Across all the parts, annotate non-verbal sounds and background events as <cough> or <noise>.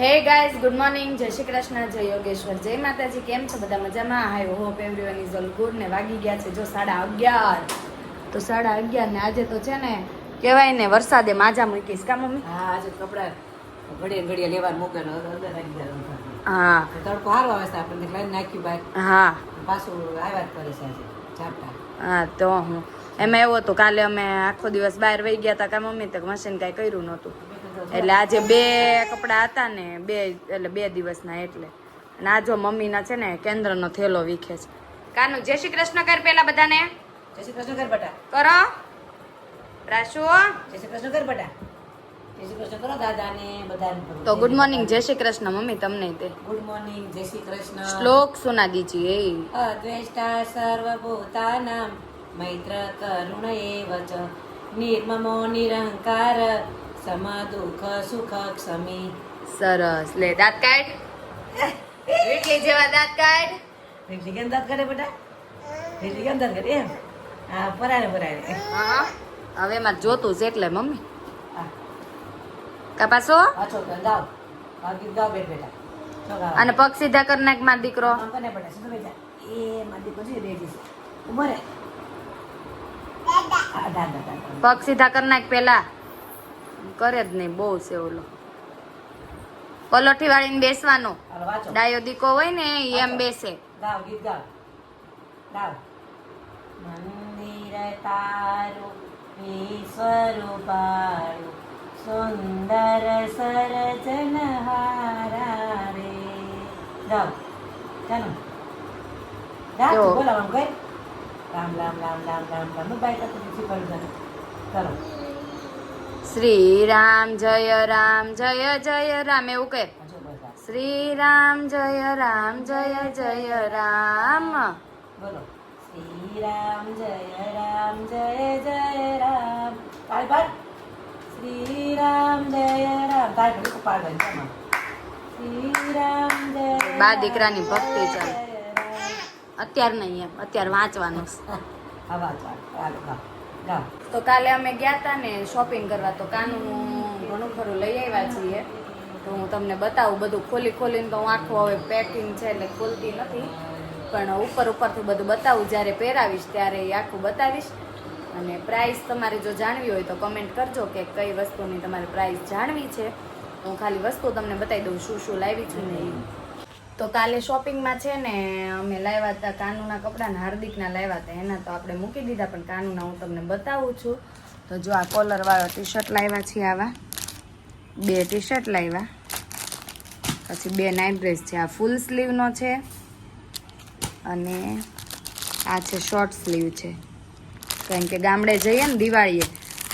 Hey guys good morning જય શ્રી કૃષ્ણ જય યોગેશ્વર. જય માતાજી કેમ છો? બધા મજામાં? I hope everyone is all good ને વાગી ગયા છે. જો સાડા અગિયાર. તો સાડા અગિયાર ને આજે તો છે ને કહેવાય ને વરસાદે માજા મૂકીશ. કા મમ્મી? હા આજે કપડા ઘડીએ ઘડીએ લેવા મૂકે. હા. તડકો સારો આવે છે આપણને લઈને નાખ્યું ભાઈ હા. પાછું આવ્યા જ કરે છે ઝાપટા. હા તો હું. એમાં એવું હતું કાલે અમે આખો દિવસ બહાર વહી ગયા હતા. કા મમ્મી તો મશીન કાંઈ કર્યું નહોતું. એટલે આજે બે કપડા હતા ને બે એટલે બે દિવસના એટલે. અને આ જો મમ્મીના છે ને કેન્દ્રનો થેલો વીખે છે. કાનું જય શ્રી કૃષ્ણ કર પેલા બધાને. જય શ્રી કૃષ્ણ કર બટા. કરો. રાશુ. જય શ્રી કૃષ્ણ કર બટા. તો ગુડ મોર્નિંગ જય શ્રી કૃષ્ણ મમ્મી તમને તે. ગુડ મોર્નિંગ જય શ્રી કૃષ્ણ. શ્લોક સુના દીજીએ અદ્વેષ્ટા સર્વભૂતાનાં મૈત્ર કરુણ એવ ચ નિર્મમો નિરહંકાર સમ દુઃખ સુખ ક્ષમી સરસ. લે દાંત કાઢ. <laughs> વીટલી જેવા દાંત કાઢ. રીટલી કેમ દાંત કરે બેટા? રીટલી કેમ દાંત કાઢે એમ? હા પરાણે પરાણે. હા. હવે એમાં જોતું છે એટલે મમ્મી. હા. કા પાછો? આ ગીત ગાવ. બેટ બેટા અને પગ સીધા કર નાખ માર દીકરો. કને બેટા સીધો બેટા એ મારી પછી રેડી છે. ઊભો રે. હા દાદા દાદા. પગ સીધા કર નાખ પેલા કરે જ નહીં બહુ છે ઓલો. પલોઠી વાળીને બેસવાનો ડાયો દીકો હોય ને એમ બેસે. ગાવ ગીત ગાવ ગાવ મંદિર તારું ઈશ્વરૂપાળું સુંદર સરજનહારા રે ગાવ ચાલો. ગાવ જો. બોલાવવાનું કઈ રામ રામ રામ રામ રામ રામ. બાઈ કરતો શીખવાડું તને કરો શ્રી રામ જય રામ જય જય રામ. એવું કે? શ્રી રામ જય રામ જય જય રામ. બોલો. શ્રી રામ જય રામ જય જય રામ. તાળી પાડ શ્રી રામ. જય રામ પાડ શ્રી રામ જય બા દીકરાની ભક્તિ ચાલે. અત્યાર નહીં એમ અત્યારે વાંચવાનું હા વાત ગાવ તો કાલે અમે ગયા હતા ને શોપિંગ કરવા, તો કાનું ઘણું ખરું લઈ આવ્યા છીએ. તો હું તમને બતાવું, બધું ખોલી ખોલીને તો હું આખું હવે પેકિંગ છે એટલે ખોલતી નથી. પણ ઉપર ઉપરથી બધું બતાવું, જ્યારે પહેરાવીશ ત્યારે એ આખું બતાવીશ. અને પ્રાઇસ તમારે જો જાણવી હોય તો કમેન્ટ કરજો કે કઈ વસ્તુની તમારે પ્રાઇસ જાણવી છે. હું ખાલી વસ્તુ તમને બતાવી દઉં, શું શું લાવી છું ને એ. તો કાલે શોપિંગમાં છે ને, અમે લાવ્યા હતા કાનુના કપડાં ને હાર્દિકના લાવ્યા હતા. એના તો આપણે મૂકી દીધા, પણ કાનુના હું તમને બતાવું છું. તો જો આ કોલરવાળો ટી શર્ટ લાવ્યા છીએ આવા. બે ટી શર્ટ લાવ્યા. પછી બે નાઇટ ડ્રેસ છે. આ ફૂલ સ્લીવનો છે. અને આ છે શોર્ટ સ્લીવ છે. કારણ કે ગામડે જઈએ ને દિવાળીએ,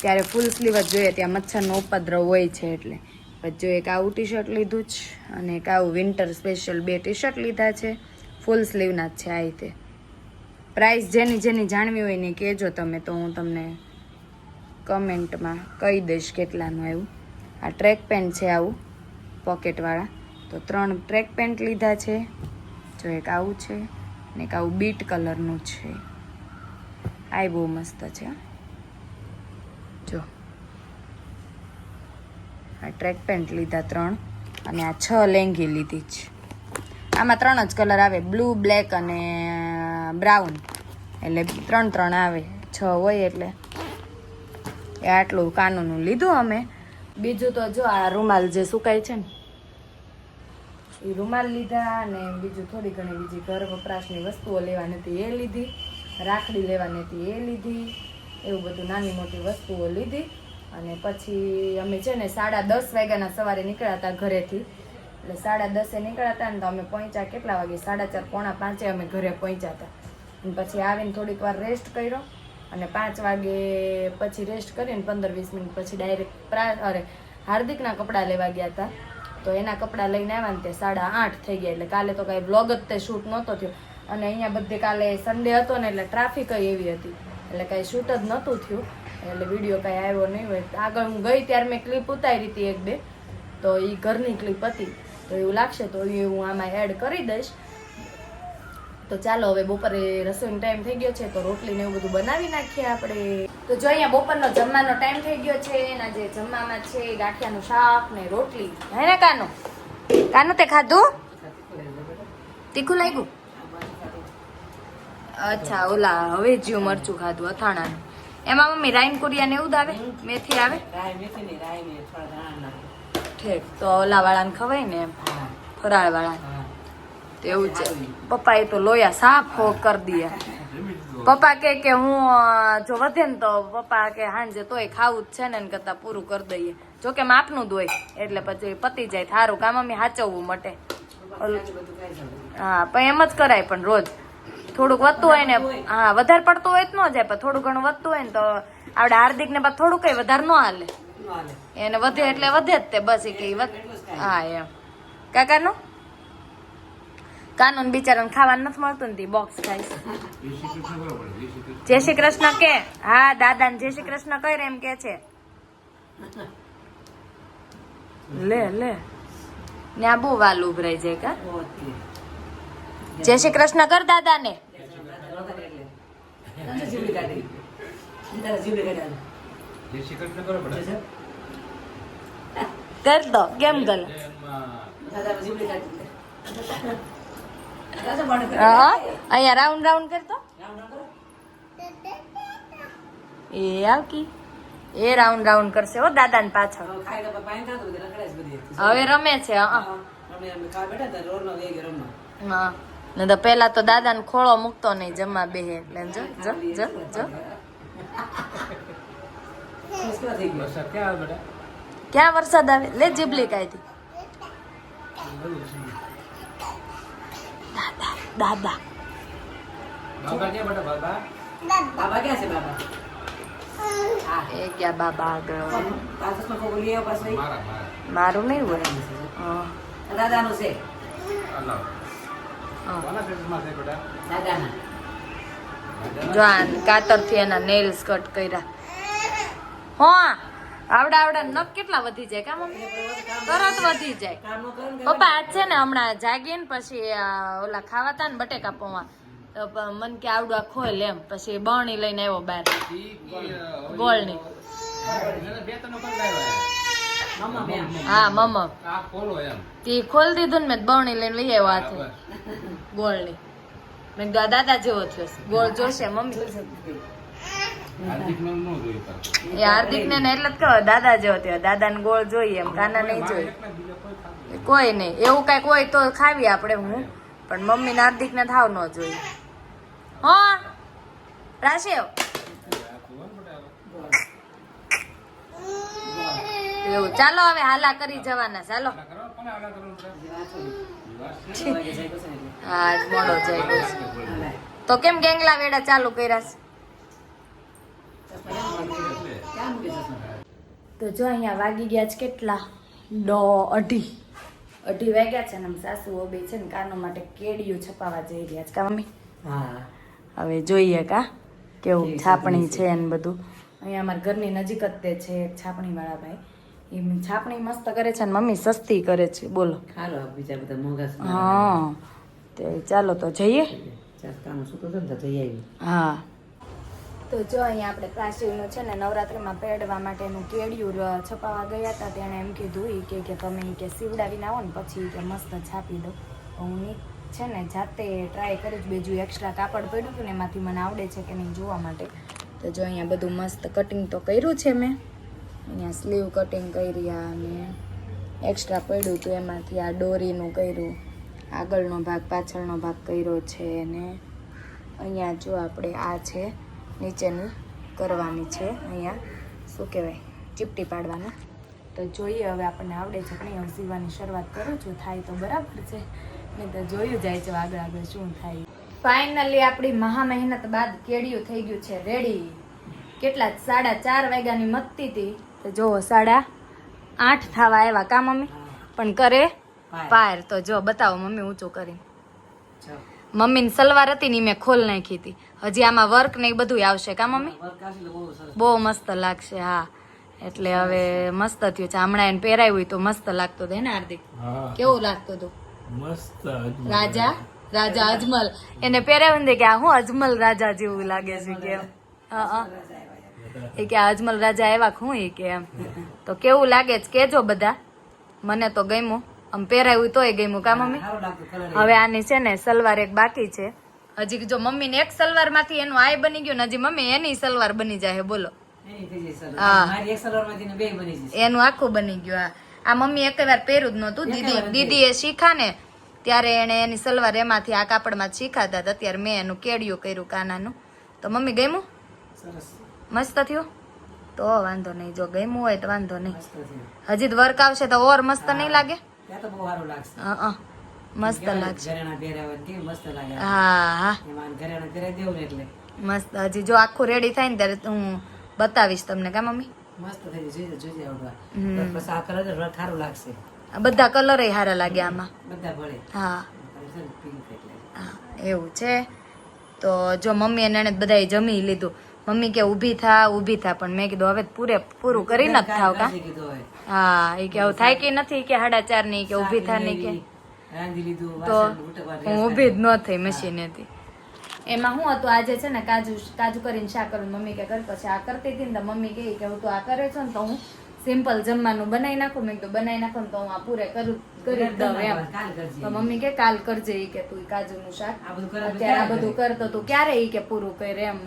ત્યારે ફૂલ સ્લીવ જ જોઈએ. ત્યાં મચ્છરનો ઉપદ્રવ હોય છે એટલે. પછી જો એક આવું ટી શર્ટ લીધું જ અને એક આવું વિન્ટર સ્પેશિયલ બે ટી શર્ટ લીધા છે ફૂલ સ્લીવના જ છે આ રીતે. પ્રાઇસ જેની જેની જાણવી હોય ને કહેજો તમે તો હું તમને કમેન્ટમાં કહી દઈશ કેટલાનું આવ્યું. આ ટ્રેક પેન્ટ છે આવું પોકેટવાળા તો ત્રણ ટ્રેક પેન્ટ લીધા છે, જો એક આવું છે ને એક આવું બીટ કલરનું છે. આ બહુ મસ્ત છે હો. જો આ ટ્રેક પેન્ટ લીધા ત્રણ અને આ છ લેંગી લીધી છે. આમાં ત્રણ જ કલર આવે બ્લુ બ્લેક અને બ્રાઉન એટલે ત્રણ ત્રણ આવે, છ હોય એટલે. એ આટલું કાનૂનું લીધું અમે. બીજું તો જો આ રૂમાલ જે સુકાય છે ને, એ રૂમાલ લીધા અને બીજું થોડી ઘણી બીજી ઘર વપરાશની વસ્તુઓ લેવાની હતી એ લીધી, રાખડી લેવાની હતી એ લીધી, એવું બધું નાની મોટી વસ્તુઓ લીધી. અને પછી અમે છે ને સાડા દસ વાગ્યાના સવારે નીકળ્યા હતા ઘરેથી. એટલે સાડા દસે નીકળ્યા હતા ને તો અમે પહોંચ્યા કેટલા વાગે? સાડા ચાર, પોણા પાંચે અમે ઘરે પહોંચ્યા હતા. અને પછી આવીને થોડીક વાર રેસ્ટ કર્યો અને પાંચ વાગે પછી રેસ્ટ કરીને પંદર વીસ મિનિટ પછી ડાયરેક્ટ પ્રા અરે, હાર્દિકના કપડાં લેવા ગયા હતા. તો એના કપડાં લઈને આવ્યા ને તે સાડા આઠ થઈ ગયા. એટલે કાલે તો કાંઈ બ્લોગ જ તે શૂટ નહોતો થયો. અને અહીંયા બધે કાલે સન્ડે હતો ને એટલે ટ્રાફિક એવી હતી. એટલે કાંઈ શૂટ જ નહોતું થયું. એટલે વીડિયો કાંઈ આવ્યો નહીં હોય. આગળ હું ગઈ ત્યારે મેં ક્લિપ ઉતારી હતી એક બે. તો એ ઘરની ક્લિપ હતી. તો એવું લાગશે તો એ હું આમાં એડ કરી દઈશ. તો ચાલો હવે બપોરે રસોઈનો ટાઈમ થઈ ગયો છે તો રોટલી ને એવું બધું બનાવી નાખીએ આપણે. તો જો અહીંયા બપોરનો જમવાનો ટાઈમ થઈ ગયો છે. એના જે જમવામાં છે ગાંઠિયાનું શાક ને રોટલી. હે ને કાનો? કાનું તે ખાધું? તીખું લાગ્યું? અચ્છા, ઓલા હવે જ્યું મરચું ખાધું અથાણાનું. એમાં મમ્મી રાઈન કોરિયા ને એવું આવે? મેથી આવે? ઠીક તો ઓલા વાળાને ખવાય ને ફરાળ વાળા એવું છે. પપ્પા એ તો લોયા સાફ હો કરી દે પપ્પા કે કે હું જો વધે ને તો પપ્પા કે હાંજે તોય ખાવું જ છે ને એને કરતા પૂરું કરી દઈએ. જો કે માપનું દોય એટલે પછી પતી જાય. થારું કામ અમે સાચવવું મટે. હા પણ એમ જ કરાય પણ રોજ. થોડુંક વધતું હોય ને હા વધારે પડતું હોય તો ન જાય પણ થોડું ઘણું વધતું હોય ને તો આપણે હાર્દિક ને પાછું થોડું કઈ વધારે ન હાલે. એને વધે એટલે વધે જ તે બસ એ કઈ હા એમ. કાકાનું? કાનૂન બિચારાને ખાવાનું નથી મળતું ને બોક્સ ખાઈશ. જય શ્રી કૃષ્ણ કે. હા દાદા ને જય શ્રી કૃષ્ણ કઈ એમ કે છે. લે લે. ને આ બહુ વાલ ઉભરાઈ જાય કા? જય શ્રી કૃષ્ણ કર દાદા ને જીવડી કાઢી તારા જીવ કાઢી કર દો કેમ કરે? અહીંયા રાઉન્ડ રાઉન્ડ કરતો એ આવકી. એ રાઉન્ડ રાઉન્ડ કરશે હો દાદા ને પાછળ. હવે રમે છે હા. ને તો પેલા તો દાદા ને ખોળો મૂકતો નહીં જમવા બેહે. એટલે જો જો જો જો. ક્યાં વરસાદ આવે? લે જીબલી કાઢી દાદા દાદા. બાબા ક્યાં છે બાબા? હા. એ ક્યાં બાબા આગળ? મારું નહીં હોય. હા, દાદાનું છે. હા. દાદાના. જો આ કાતર એના નેલ્સ કટ કર્યા. હા આવડા આવડા નખ કેટલા વધી જાય કામ તરત વધી જાય. પપ્પા આજ છે ને હમણાં જાગીએ ને પછી ઓલા ખાવા તા ને બટેકા પૌવા. તો મન કે આવડું આ ખોલ એમ. પછી બરણી લઈને આવ્યો બહાર. ગોળની. હા મમ્મ. તી ખોલ દીધું ને મેં બરણી લઈને લઈ આવ્યો હાથે. ગોળની. મેં દાદા જેવો થયો ગોળ જોશે મમ્મી. હાર્દિક ને એટલે જ કહો દાદા જેવો થયો. દાદા ને ગોળ જોઈએ એમ કાના નહીં જોઈએ. કોઈ નહીં. એવું કંઈક હોય તો ખાવી આપણે હું. પણ મમ્મી ને હાર્દિક ને થાવ ન જોઈએ. હો? રાશે એવું. ચાલો હવે હાલા કરી જવાના. ચાલો. હા આજ મોડો જાય તો કેમ ગેંગલા વેડા ચાલુ કર્યા છે? તો જો અહીંયા વાગી ગયા છે કેટલા? દો અઢી. અઢી વાગ્યા છે ને આમ સાસુ બે છે ને કાનો માટે કેડિયું છપાવા જઈ રહ્યા છે. કા મમ્મી? હા. હવે જોઈએ કા કેવું છાપણી છે ને બધું. અહીંયા અમારા ઘરની નજીક જ તે છે એક છાપણી વાળા ભાઈ. એ છાપણી મસ્ત કરે છે ને મમ્મી સસ્તી કરે છે. બોલો. ચાલો બીજા બધા મોંઘા હા. તે ચાલો તો જઈએ. હા. તો જો અહીંયા આપણે પ્રાચીનનું છે ને નવરાત્રિમાં પહેરવા માટેનું કેડિયું છપાવા ગયા હતા તેણે એમ કીધું એ કે કે તમે કે સીવડાવીને આવો ને પછી કે મસ્ત છાપી દો. તો હું છે ને જાતે ટ્રાય કરી જ બીજું એક્સ્ટ્રા કાપડ પડ્યું હતું ને એમાંથી મને આવડે છે કે નહીં જોવા માટે. તો જો અહીંયા બધું મસ્ત કટિંગ તો કર્યું છે મેં. અહીંયા સ્લીવ કટિંગ કરી અને એક્સ્ટ્રા પડ્યું હતું એમાંથી. આ ડોરીનું કર્યું. આગળનો ભાગ, પાછળનો ભાગ કર્યો છે અને અહીંયા જો આપણે આ છે, નીચેની કરવાની છે. અહીંયા શું કહેવાય? ચીપટી પાડવાનું. તો જોઈએ હવે આપણને આવડે છે કે નહીં. સીવવાની શરૂઆત કરું છું. થાય તો બરાબર છે. નહીં તો જોયું જાય છે આગળ આગળ શું થાય. ફાઇનલી આપણી મહા મહેનત બાદ કેડિયું થઈ ગયું છે. રેડી કેટલા? સાડા ચાર વાગ્યાની મતતી હતી. તો જો સાડા આઠ થવા આવ્યા કા મમ્મી? પણ કરે? પાર તો જો બતાવો મમ્મી ઊંચું કરી મમ્મીની સલવાર હતી ને મેં ખોલ નાખી હતી. હજી આમાં વર્ક ને એ બધું આવશે કા મમ્મી? બહુ મસ્ત લાગશે હા. એટલે હવે મસ્ત થયું છે. હમણાં એને પહેરાયું હોય તો મસ્ત લાગતું હતું ને હાર્દિક? કેવું લાગતું હતો? મસ્ત રાજા? રાજા અજમલ. એને પહેરાવ્યું ને કે આ હું અજમલ રાજા જેવું લાગે છે કે હા, હા. એ કે આ અજમલ રાજા આવ્યા કે હું એ કે એમ. તો કેવું લાગે છે? કેજો બધા. મને તો ગમ્યું. આમ પહેરાયું તોય ગમ્યું કા મમ્મી? હવે આની છે ને સલવાર એક બાકી છે. હજી જો મમ્મીને એક સલવારમાંથી એનું આય બની ગયું ને હજી મમ્મી એની સલવાર બની જાય બોલો. હા. મારી એક સલવારમાંથી ને બે બની જશે. એનું આખું બની ગયું આ આ મમ્મી એક વાર પહેર્યું જ નહોતું. દીદી દીદી એ શીખા ને ત્યારે એને એની સલવાર એમાંથી આ કાપડમાં જ શીખાતા હતા. અત્યારે મેં એનું કેડિયું કર્યું કાનાનું. તો મમ્મી ગમ્યું? સરસ. મસ્ત થયું? તો વાંધો નહીં જો ગમ્યું હોય તો વાંધો નહીં. હજી વર્ક આવશે તો ઓર મસ્ત નહીં લાગે? હં. મસ્ત લાગશે. હા હા. મસ્ત. હજી જો આખું રેડી થાય ને ત્યારે હું બતાવીશ તમને કા મમ્મી? બધા કલર સારા લાગે આમાં. હા, એવું છે. તો જો મમ્મી અને એને બધા જમી લીધું. મમ્મી કે ઊભી થા ઊભી થા. પણ મેં કીધું હવે પૂરે પૂરું કરીને ન થાવ કા? હા એ કે આવું થાય કે નથી કે સાડા ચારની કે ઊભી થા ની કે. તો હું ઊભી જ ન થઈ મશીનેથી એમાં શું હતું આજે છે ને કાજુ કાજુ કરીને શા કરું મમ્મી કે કર પછી આ કરતી હતી ને તો મમ્મી કહે કે હું તો આ કરે છે ને તો હું સિમ્પલ જમવાનું બનાવી નાખું. મેં કીધું બનાવી નાખું ને તો હું આ પૂરે કરું કરી દઉં એમ. તો મમ્મી કે કાલ કરજે ઈ કે તું કાજુ નું શાક. અત્યારે આ બધું કરતો તું ક્યારે ઈ કે પૂરું કરે એમ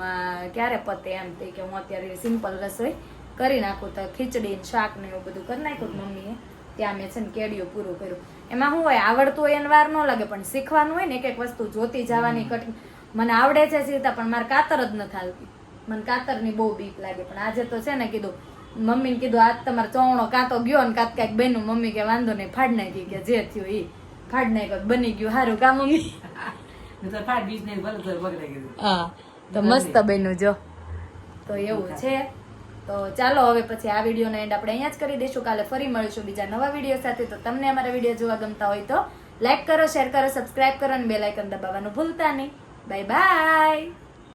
ક્યારે પતે એમ તે કે હું અત્યારે સિમ્પલ રસોઈ કરી નાખું તો ખીચડી શાક ને એવું બધું કરી નાખ્યું મમ્મીએ. ત્યાં મેં છે ને કેડિયું પૂરું કર્યું. એમાં શું હોય આવડતું હોય એને વાર ન લાગે પણ શીખવાનું હોય ને એક એક વસ્તુ જોતી જવાની કઠિન. મને આવડે છે સીતા પણ મારે કાતર જ નથી આવતી મને કાતરની બહુ બીક લાગે. પણ આજે તો છે ને કીધું મમ્મીને કીધું આજ તમારે ચોવણો કાંતો ગયો ને કાંત કાંઈક બન્યું. મમ્મી કે વાંધો નહીં ફાડ નાખી કે જે થયું એ ફાડ નાખ્યો બની ગયું સારું કા મમ્મી? હા તો મસ્ત બન્યું જો. તો એવું છે. તો ચાલો હવે પછી આ વિડીયોનો એન્ડ આપણે અહીંયા જ કરી દઈશું. કાલે ફરી મળીશું બીજા નવા વીડિયો સાથે. તો તમને અમારા વીડિયો જોવા ગમતા હોય તો લાઈક કરો શેર કરો સબસ્ક્રાઇબ કરો અને બેલ આઇકન દબાવવાનું ભૂલતા નહીં. Bye bye.